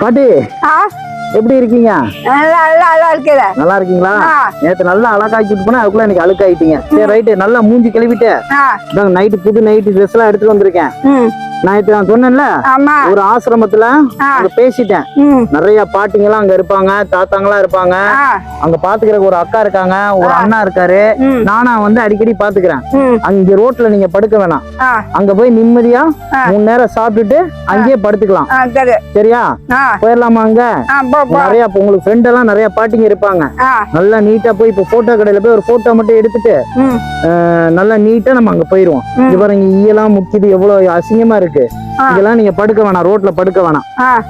பாட்டி ஆ எப்படி இருக்கீங்க? நல்லா நல்லா நல்லா இருக்குது நல்லா இருக்கீங்களா. நேத்து நல்லா அழகாக்கிட்டு போனா அதுக்குள்ள எனக்கு அழுக்காயிட்டீங்க. சரி ரைட்டு. நல்லா மூஞ்சி இந்தாங்க நைட்டு புது நைட்டு ட்ரெஸ் எல்லாம் எடுத்துட்டு வந்திருக்கேன். நேத்து நான் சொன்னேன்ல ஒரு ஆசிரமத்துல. அங்க பேசிட்டேன். நிறைய பாட்டிங்கெல்லாம் அங்க இருப்பாங்க தாத்தாங்கெல்லாம் இருப்பாங்க. அங்க பாத்துக்கிறதுக்கு ஒரு அக்கா இருக்காங்க ஒரு அண்ணா இருக்காரு. நானா வந்து அடிக்கடி பாத்துக்கிறேன். அங்க ரோட்ல நீங்க படுக்க வேணாம். அங்க போய் நிம்மதியா. மூணு நேரம் சாப்பிட்டுட்டு அங்கேயே படுத்துக்கலாம். சரியா? போயிடலாமா அங்க? நிறைய உங்களுக்கு ஃப்ரெண்ட் எல்லாம் நிறைய பாட்டிங்க இருப்பாங்க. நல்லா நீட்டா போய் இப்போ போட்டோ கடையில போய் ஒரு போட்டோ மட்டும் எடுத்துட்டு நல்லா நீட்டா நம்ம அங்க போயிருவோம். இங்க பாருங்க ஈயெல்லாம் முக்கியது எவ்வளவு அசிங்கமா இருக்கு. இதெல்லாம் நீங்க படுக்க வேணாம் ரோட்ல படுக்க வேணாம்.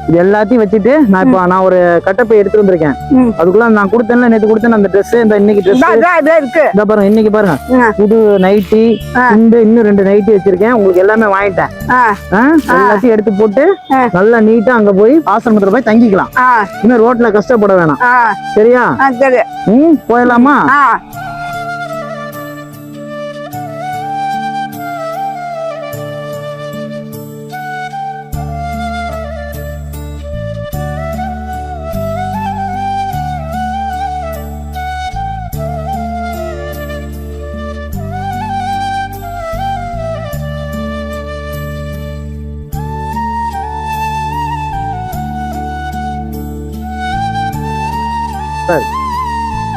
இது எல்லாத்தையும் வச்சுட்டு நான் இப்போ நான் ஒரு கட்டப்பை எடுத்து வந்திருக்கேன். அதுக்குள்ள நான் கொடுத்தேன்ல நேத்து கொடுத்தேன் அந்த Dress இந்த இன்னைக்கு இதா இதா இதா இந்த பாருங்க இன்னைக்கு பாருங்க. புது நைட்டி. இந்த இன்னும் ரெண்டு நைட்டி வச்சிருக்கேன். உங்களுக்கு எல்லாமே வாங்கிட்டேன்? எல்லாத்தையும் எடுத்து போட்டு. நல்லா நீட்டா அங்க போய் ஆசிரமத்துல போய் தங்கிக்கலாம். இன்னும் ரோட்ல கஷ்டப்பட வேணாம். சரியா? போயிடலாமா? ஆ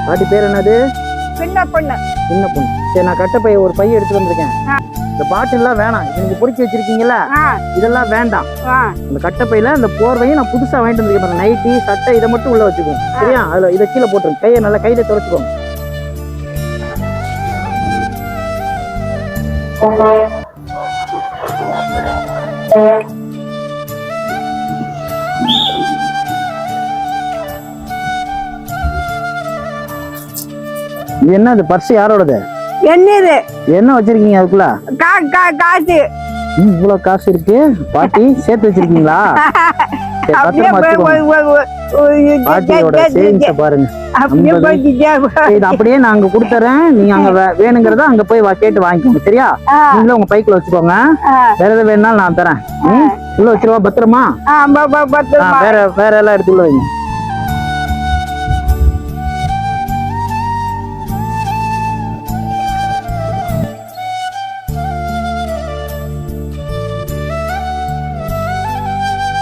பாட்டி பேர் என்னது? சின்ன பொண்ணு. சின்ன பொண்ணு. சரி நான் கட்டப்பை ஒரு பைய எடுத்து வந்திருக்கேன். இந்த பாட்டில் எல்லாம் வேணாம். இது நீங்க பொறுக்கி வச்சிருக்கீங்கல்ல? இதெல்லாம் வேண்டாம். ஆ. அந்த கட்டப்பையில அந்த போர்வையும் நான் புதுசா வாங்கிட்டு வந்திருக்கேன் பாருங்க. நைட்டி சட்டை இதை மட்டும் உள்ள வச்சுக்கோங்க. சரியா? அதுல இதை கீழே போட்டுருங்க. கையை நல்லா கையில துடைச்சுக்கோங்க. என்ன இது பர்ஸ் யாரோடது? என்னது? என்ன வச்சிருக்கீங்க அதுக்குள்ள? காசு. இவ்வளவு காசு இருக்கு. பாட்டி சேர்த்து வச்சிருக்கீங்களா? சரி, அப்படியே நான் அங்க கொடுத்துறேன். நீங்க அங்க வேணுங்கிறத அங்க போய் கேட்டு வாங்கிக்கோங்க சரியா? நீங்களும் உங்க பைக்குல வச்சுக்கோங்க. வேற எதாவது வேணும்னாலும் நான் தரேன்? உள்ள வச்சிருவா பத்திரமா? வேற வேற எல்லாம் எடுத்து உள்ள வைங்க.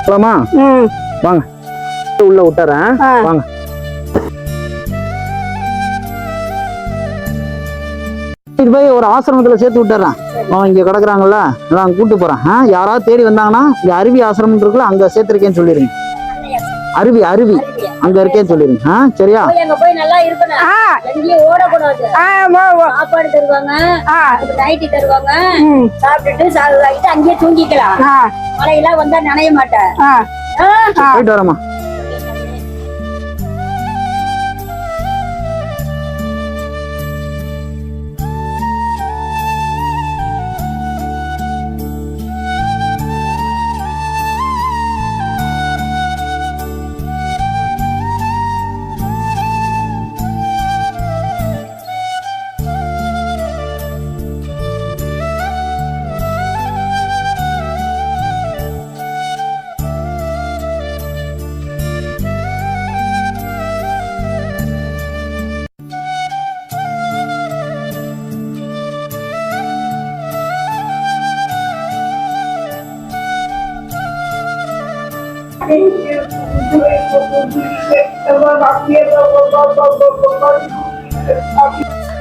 போலாமா வாங்க. உள்ள விட்டுறேன். வாங்க. போய் ஒரு ஆசிரமத்துல சேர்த்து விட்டுறேன். அவன் இங்க கிடக்குறாங்கல்ல நான் கூட்டு போறேன். ஆ, யாராவது தேடி வந்தாங்கன்னா இங்க அருவி ஆசிரமம் இருக்குல்ல அங்க சேர்த்திருக்கேன்னு சொல்லிருங்க அருவி அருவி. அங்க இருக்கேன்னு சொல்லிருங்க. ஆ சரியா? போய் அங்க போய் நல்லா இருக்கணும். எங்கேயும் ஓடக்கூடாது. சாப்பாடு தருவாங்க. நைட்டி தருவாங்க. சாப்பிட்டுட்டு சாப்பிட்டு அங்கேயே தூங்கிக்கலாம். மழையெல்லாம் வந்தா நனைய மாட்டேன். போயிட்டு வரேம்மா.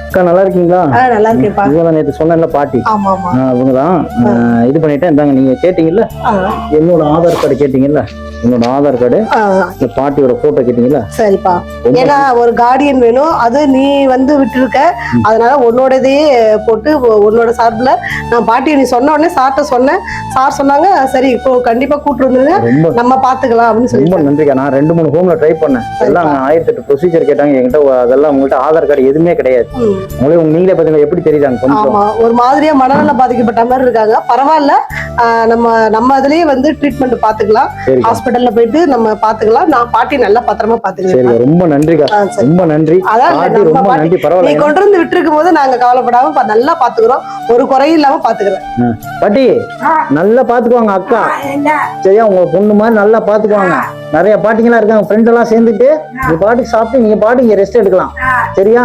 அக்கா நல்லா இருக்கீங்களா? நல்லா இருக்கேன்ப்பா. இவங்க நேற்று சொன்னேன்ல பாட்டி. ஆமா ஆமா ஆ, இவங்கதான் ஆ, இது பண்ணிட்டேன். இந்தாங்க நீங்க கேட்டீங்கல்ல? என்னோட ஆதார் கார்டு கேட்டீங்கல்ல? என்னோட ஆதார் கார்டு இந்த பாட்டியோட போட்டோ கேட்டீங்கல்ல? சரிப்பா. ரொம்ப ஏன்னா ஒரு கார்டியன் வேணும். அது நீ வந்து விட்டுருக்க. அதனால உன்னோடதையே போட்டு உன்னோட சார்பில் நான் பாட்டி நீ சொன்ன உடனே சார்ட்ட சொன்னேன். சார் சொன்னாங்க சரி இப்போ கண்டிப்பா கூட்டு வந்துருங்க. ரொம்ப நம்ம பாத்துக்கலாம் அப்படின்னு ரொம்ப சொல்லி நன்றிக்கா. நான் ரெண்டு மூணு ஹோம்ல ட்ரை பண்ணேன். எல்லாம் ஆயிரத்தி எட்டு ப்ரொசீஜர் கேட்டாங்க. என்கிட்ட அதெல்லாம் உங்கள்கிட்ட ஆதார் கார்டு எதுவுமே கிடையாது. உங்களே உங்க நீங்களே பாத்தீங்களா? எப்படி தெரியுதாங்க கொஞ்சம் ஒரு மாதிரியா மனநல பாதிக்கப்பட்ட மாதிரி இருக்காங்க. பரவாயில்ல. நம்ம நம்ம இதுலயே வந்து ட்ரீட்மெண்ட் பாத்துக்கலாம். சரிக்கா. ஹாஸ்பிட்டல் ஹாஸ்பிட்டல்ல போயிட்டு நம்ம பாத்துக்கலாம். நான் பாட்டி நல்லா பத்திரமா சரி பாத்துக்கிறேன் ரொம்ப சரி. ரொம்ப நன்றி. அதான் ரொம்ப நன்றி நீ பரவாயில்ல கொண்டு வந்து விட்டுருக்கும் போது நாங்க கவலைப்படாம நல்லா பாத்துக்கிறோம். ஒரு குறையும் இல்லாம பாத்துக்கிறேன். பாட்டி நல்லா பாத்துக்குவாங்க அக்கா. சரியா உங்க பொண்ணு மாதிரி நல்லா பாத்துக்குவாங்க. நிறைய பாட்டிங்களா இருக்காங்க ஃப்ரெண்ட் எல்லாம் சேர்ந்துட்டு நீ பாட்டுக்கு சாப்பிட்டு நீங்க பாட்டுக்கு ரெஸ்ட் எடுக்கலாம். சரியா?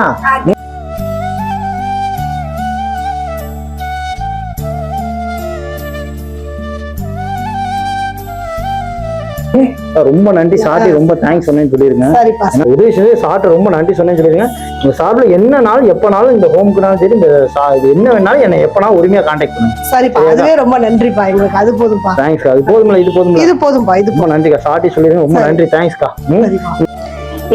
ரொம்ப நன்றி சாட்டி ரொம்ப தேங்க்ஸ் சொன்னேன்னு சொல்லிருங்க. உதவி செஞ்சு சாப்பிட்டு ரொம்ப நன்றி சொன்னேன்னு சொல்லிருங்க. இந்த சாப்பிட என்ன நாள் எப்பனாலும் இந்த ஹோம்க்குனாலும் சரி இந்த என்ன வேணாலும் என்னை எப்பனாலும் உரிமையா கான்டாக்ட் பண்ணுங்க. சரிப்பா. அதுவே ரொம்ப நன்றிப்பா. எங்களுக்கு அது போதும்பா தேங்க்ஸ் அது போதுமில்ல இது போதுமில்ல இது போதும்பா இது நன்றிக்கா. சாட்டி சொல்லிருங்க. ரொம்ப நன்றி. தேங்க்ஸ்க்கா.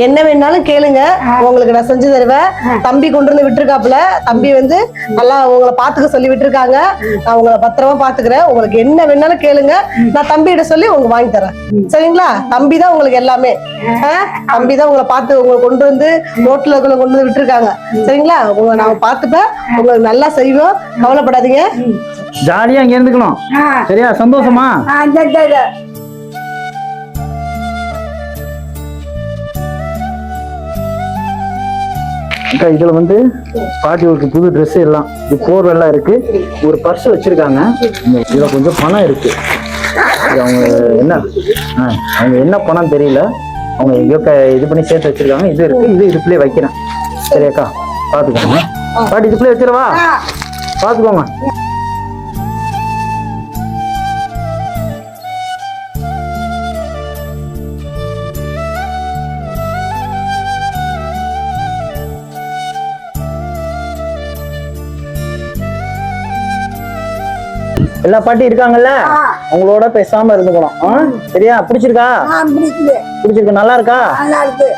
என்ன வேணாலும் கேளுங்க. உங்களுக்கு நான் செஞ்சு தருவேன். தம்பி கொண்டு வந்து விட்டுருக்காப்புல. தம்பி வந்து நல்லா உங்களை பாத்துக்க சொல்லி விட்டுருக்காங்க. நான் உங்களை பத்திரமா பாத்துக்கிறேன் உங்களுக்கு என்ன வேணாலும் கேளுங்க. நான் தம்பிகிட்ட சொல்லி உங்களுக்கு வாங்கி தரேன். சரிங்களா? தம்பி தான் உங்களுக்கு எல்லாமே? தம்பி தான் உங்களை பார்த்து உங்களை கொண்டு வந்து ரோட்ல கொண்டு வந்து விட்டுருக்காங்க. சரிங்களா? உங்களை நான் பார்த்துப்பேன். உங்களுக்கு நல்லா செய்வோம். கவலைப்படாதீங்க. ஜாலியா இங்க இருந்துக்கணும். சரியா? சந்தோஷமா? அக்கா இதுல வந்து பாட்டிகளுக்கு புது Dress எல்லாம் இது போர்வெல்லாம் இருக்கு. ஒரு பர்ஸ் வச்சிருக்காங்க. இதுல கொஞ்சம் பணம் இருக்கு. இது அவங்க என்ன ஆ, அவங்க என்ன பணம் தெரியல. அவங்க எங்கேயோ க- இது பண்ணி சேர்த்து வச்சிருக்காங்க. இது இருக்கு. இது இதுக்குள்ளே வைக்கிறேன். சரியாக்கா பாத்துக்கோங்க. பாட்டி இதுக்குள்ளே வச்சிடவா? பாத்துக்கோங்க. எல்லா பாட்டி இருக்காங்கல்ல? அவங்களோட பேசாம இருந்துக்கணும்? சரியா? பிடிச்சிருக்கா? பிடிச்சிருக்கு. நல்லா இருக்கா? நல்லா இருக்கு.